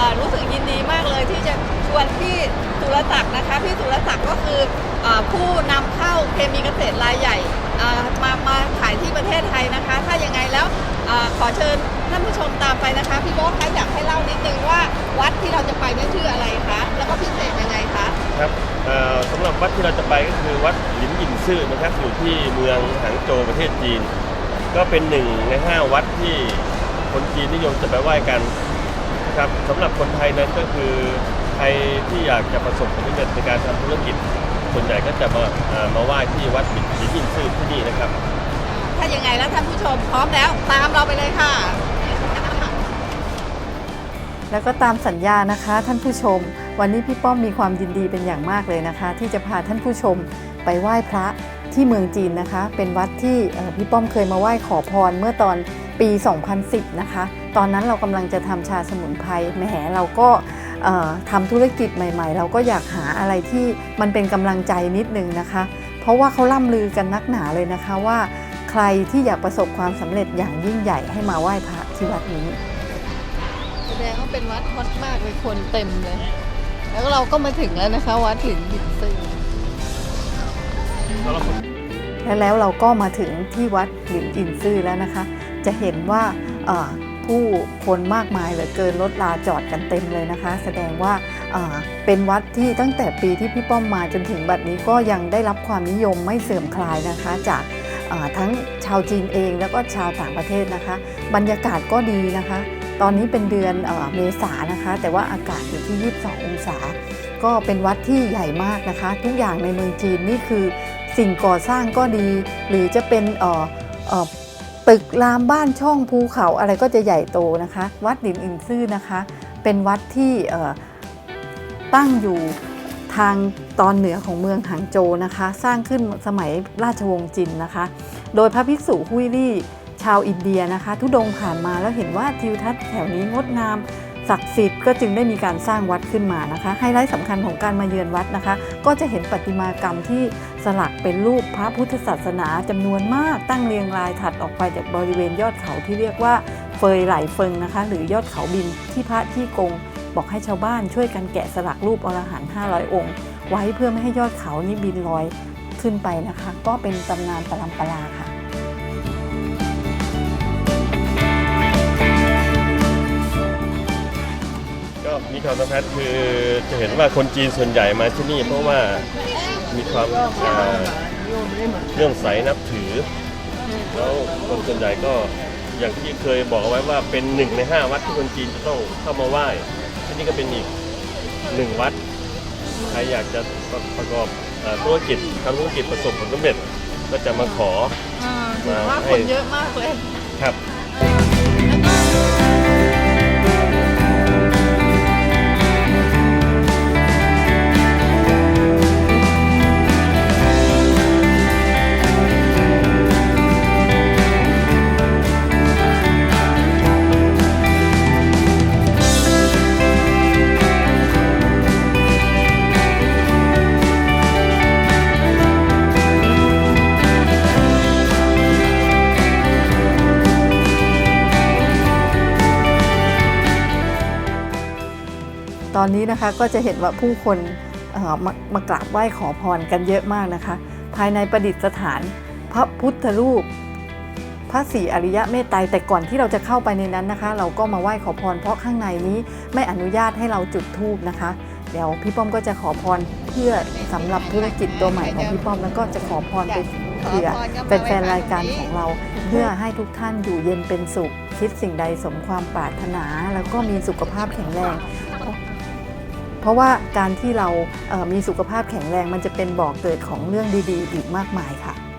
อ่อรู้สึกยินดีมากเลยที่จะชวนพี่สุรศักดิ์นะคะพี่สุรศักดิ์ก็คือเอ่อผู้นำเข้าเคมีเกษตรรายใหญ่เอ่อมามาขายที่ประเทศไทยนะคะ ถ้ายังไงแล้วเออขอเชิญท่านผู้ชมตามไปนะคะ พี่โบ๊ทคะอยากให้เล่านิดนึงว่าวัดที่เราจะไปนี่ชื่ออะไรคะแล้วก็พิเศษยังไงคะ ครับเอ่อสำหรับวัดที่เราจะไปก็คือวัดหลินหยินซื่อนะครับอยู่ที่เมืองหางโจวประเทศจีน ก็เป็นหนึ่งในห้าวัดที่คนจีนนิยมจะไปไหว้กัน ครับสำหรับคนไทยนั้นก็คือใครที่อยากจะประสบผลสำเร็จในการทำธุรกิจ ส่วนใหญ่ก็จะมาเอ่อมาไหว้ที่วัดหลินหยินซื่อที่นี่นะครับ ถ้ายังไงแล้วท่านผู้ชมพร้อมแล้วตามเราไปเลยค่ะ แล้วก็ตามสัญญานะคะท่านผู้ชม วันนี้พี่ป้อมมีความยินดีเป็นอย่างมากเลยนะคะ ที่จะพาท่านผู้ชมไปไหว้พระที่เมืองจีนนะคะ เป็นวัดที่เอ่อพี่ป้อมเคยมาไหว้ขอพรเมื่อตอน ปี 2010 นะคะ ตอนนั้นเรากำลังจะทำชาสมุนไพรแหมเราก็เอ่อทำธุรกิจใหม่ ๆ เราก็อยากหาอะไรที่มันเป็นกำลังใจนิดนึงนะคะ เพราะว่าเขาล่ำลือกันนักหนาเลยนะคะว่า ใครที่อยากประสบความสำเร็จอย่างยิ่งใหญ่ให้มาไหว้พระที่วัดนี้แสดงว่าเป็นวัดฮอตมากเลยคนเต็มเลย แล้วเราก็มาถึงแล้วนะคะ วัดหลินหยินซื่อและแล้วเราก็มาถึงที่วัดหลินอินซื่อแล้วนะคะ จะเห็นว่าผู้คนมากมายเหลือเกินรถลาจอดกันเต็มเลยนะคะ แสดงว่าเป็นวัดที่ตั้งแต่ปีที่พี่ป้อมมาจนถึงบัดนี้ก็ยังได้รับความนิยมไม่เสื่อมคลายนะคะ จากทั้งชาวจีนเองแล้วก็ชาวต่างประเทศนะคะ บรรยากาศก็ดีนะคะ ตอนนี้เป็นเดือนเมษานะคะ แต่ว่าอากาศอยู่ที่ 22 องศา ก็เป็นวัดที่ใหญ่มากนะคะ ทุกอย่างในเมืองจีนนี่คือสิ่งก่อสร้างก็ดี หรือจะเป็น ตึกรามบ้านช่องภูเขาอะไรก็จะใหญ่โตนะคะ วัดหลินอินซื่อนะคะ เป็นวัดที่ตั้งอยู่ทางตอนเหนือของเมืองหางโจนะคะ สร้างขึ้นสมัยราชวงศ์จินนะคะ โดยพระภิกษุฮุยลี่ชาวอินเดียนะคะ ทุดงผ่านมาแล้วเห็นว่าทิวทัศน์แถวนี้งดงามศักดิ์สิทธิ์ก็จึงได้มีการสร้างวัดขึ้นมานะคะไฮไลท์สำคัญของการมาเยือนวัดนะคะ ก็จะเห็นประติมากรรมที่ สลักเป็นรูปพระพุทธศาสนาจำนวนมากตั้งเรียงรายถัดออกไปจากบริเวณยอดเขาที่เรียกว่าเฟยไหลเฟิงนะคะ หรือยอดเขาบินที่พระที่กงบอกให้ชาวบ้านช่วยกันแกะสลักรูปอรหันต์500 องค์ ไว้เพื่อไม่ให้ยอดเขานี้บินลอยขึ้นไปนะคะ ก็เป็นตำนานปรำปราค่ะก็มีความสำคัญคือจะเห็นว่าคนจีนส่วนใหญ่มาที่นี่เพราะว่า มีความเอ่อเรื่องใสนับถือ แล้วคนส่วนใหญ่ก็อย่างที่เคยบอกเอาไว้ว่าเป็นหนึ่งในห้าวัดที่คนจีนจะต้องเข้ามาไหว้ที่นี่ก็เป็นอีกหนึ่งวัด ใครอยากจะประกอบเอ่อธุรกิจทำธุรกิจประสบผลสำเร็จก็จะมาขอ อ่าถือว่าคนเยอะมากเลย ครับ ตอนนี้นะคะก็จะเห็นว่าผู้คนเอ่อมามากราบไหว้ขอพรกันเยอะมากนะคะ ภายในประดิษฐานพระพุทธรูป พระศรีอริยะเมตไตรแต่ก่อนที่เราจะเข้าไปในนั้นนะคะ เราก็มาไหว้ขอพร เพราะข้างในนี้ไม่อนุญาตให้เราจุดธูปนะคะ เดี๋ยวพี่ป้อมก็จะขอพรเพื่อสำหรับธุรกิจตัวใหม่ของพี่ป้อมแล้วก็จะขอพรไปเผื่อแฟนๆรายการของเรา เพื่อให้ทุกท่านอยู่เย็นเป็นสุข คิดสิ่งใดสมความปรารถนา แล้วก็มีสุขภาพแข็งแรง เพราะว่าการที่เรามีสุขภาพแข็งแรงมันจะเป็นบ่อกเกิดของเรื่องดีๆ อีกมากมายค่ะ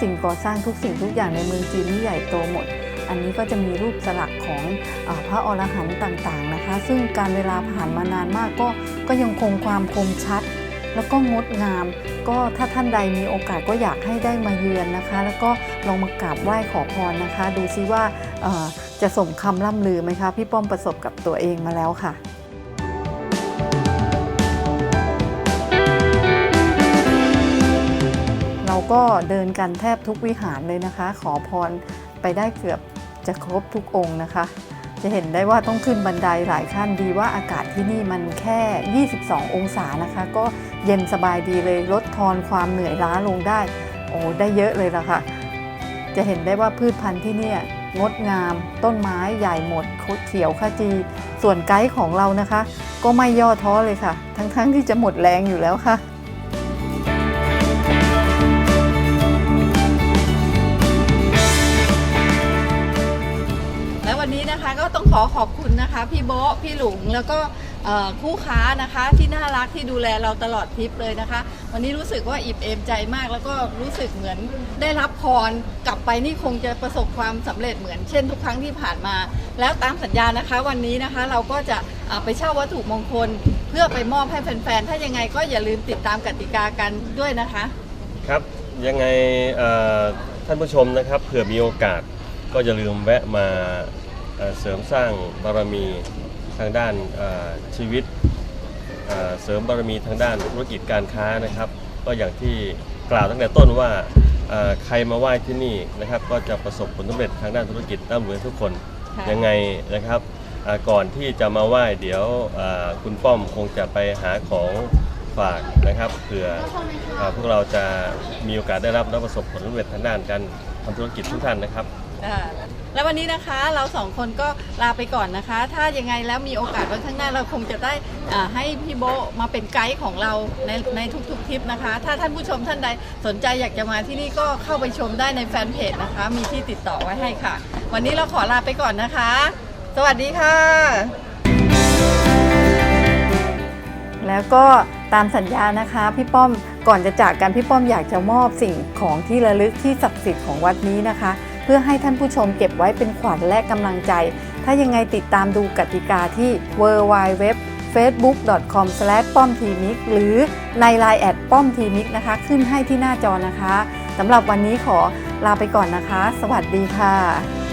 สิ่งก่อสร้างทุกสิ่งทุกอย่างในเมืองจีนนี่ใหญ่โตหมด อันนี้ก็จะมีรูปสลักของอพระอรหันต์ต่างๆนะคะ ซึ่งการเวลาผ่านมานานมากก็ก็ยังคงความคมชัด แล้วก็งดงาม ก็ถ้าท่านใดมีโอกาสก็อยากให้ได้มาเยือนนะคะ แล้วก็ลองมากราบไหว้ขอพรนะคะ ดูซิว่าจะสมคำล่ำลือไหมคะ พี่ป้อมประสบกับตัวเองมาแล้วค่ะ ก็เดินกันแทบทุกวิหารเลยนะคะ ขอพรไปได้เกือบจะครบทุกองค์นะคะ จะเห็นได้ว่าต้องขึ้นบันไดหลายขั้นดีว่าอากาศที่นี่มันแค่ 22 องศานะคะ ก็เย็นสบายดีเลยลดทอนความเหนื่อยล้าลงได้ โอ้ได้เยอะเลยละค่ะ จะเห็นได้ว่าพืชพันธุ์ที่นี่งดงาม ต้นไม้ใหญ่หมดเขียวขจี ส่วนไกด์ของเรานะคะ ก็ไม่ย่อท้อเลยค่ะ ทั้งๆที่จะหมดแรงอยู่แล้วค่ะ อขอขอบคุณนะคะ พี่โบ๊ะพี่หลุงแล้วก็คู่ค้านะคะที่น่ารักที่ดูแลเราตลอดทริปเลยนะคะ วันนี้รู้สึกว่าอิ่มเอมใจมากแล้วก็รู้สึกเหมือนได้รับพรกลับไปนี่คงจะประสบความสำเร็จเหมือนเช่นทุกครั้งที่ผ่านมา แล้วตามสัญญานะคะ วันนี้นะคะเราก็จะไปเช่าวัตถุมงคล เพื่อไปมอบให้แฟนๆถ้ายังไงก็อย่าลืมติดตามกติกากันด้วยนะคะ ครับยังไงท่านผู้ชมนะครับเผื่อมีโอกาสก็อย่าลืมแวะมา เอ่อเสริมสร้างบารมีทางด้านเอ่อชีวิตเอ่อเสริมบารมีทางด้านธุรกิจการค้านะครับ ก็อย่างที่กล่าวตั้งแต่ต้นว่าเอ่อใครมาไหว้ที่นี่นะครับ ก็จะประสบผลสำเร็จทางด้านธุรกิจร่ำรวยทุกคนค่ะยังไงนะครับอ่าก่อนที่จะมาไหว้เดี๋ยวอ่าคุณป้อมคงจะไปหาของฝากนะครับเผื่ออาพวกเราจะมีโอกาสได้รับและประสบผลสำเร็จทางด้านการทำธุรกิจทุกท่านนะครับอ่า แล้ววันนี้นะคะเราสองคนก็ลาไปก่อนนะคะ ถ้ายังไงแล้วมีโอกาสวันข้างหน้าเราคงจะได้อ่าให้พี่โบมาเป็นไกด์ของเราในในทุกๆทริปนะคะ ถ้าท่านผู้ชมท่านใดสนใจอยากจะมาที่นี่ก็เข้าไปชมได้ในแฟนเพจนะคะ มีที่ติดต่อไว้ให้ค่ะ วันนี้เราขอลาไปก่อนนะคะ สวัสดีค่ะ แล้วก็ตามสัญญานะคะ พี่ป้อมก่อนจะจากกันพี่ป้อมอยากจะมอบสิ่งของที่ระลึกที่ศักดิ์สิทธิ์ของวัดนี้นะคะ เพื่อให้ท่านผู้ชมเก็บไว้เป็นขวัญและกำลังใจ ถ้ายังไงติดตามดูกติกาที่ w w w facebook.com ป้อมทีมิกหรือใน line แอดป้อมทีมิกนะคะ ขึ้นให้ที่หน้าจอนะคะสำหรับวันนี้ขอลาไปก่อนนะคะ สวัสดีค่ะ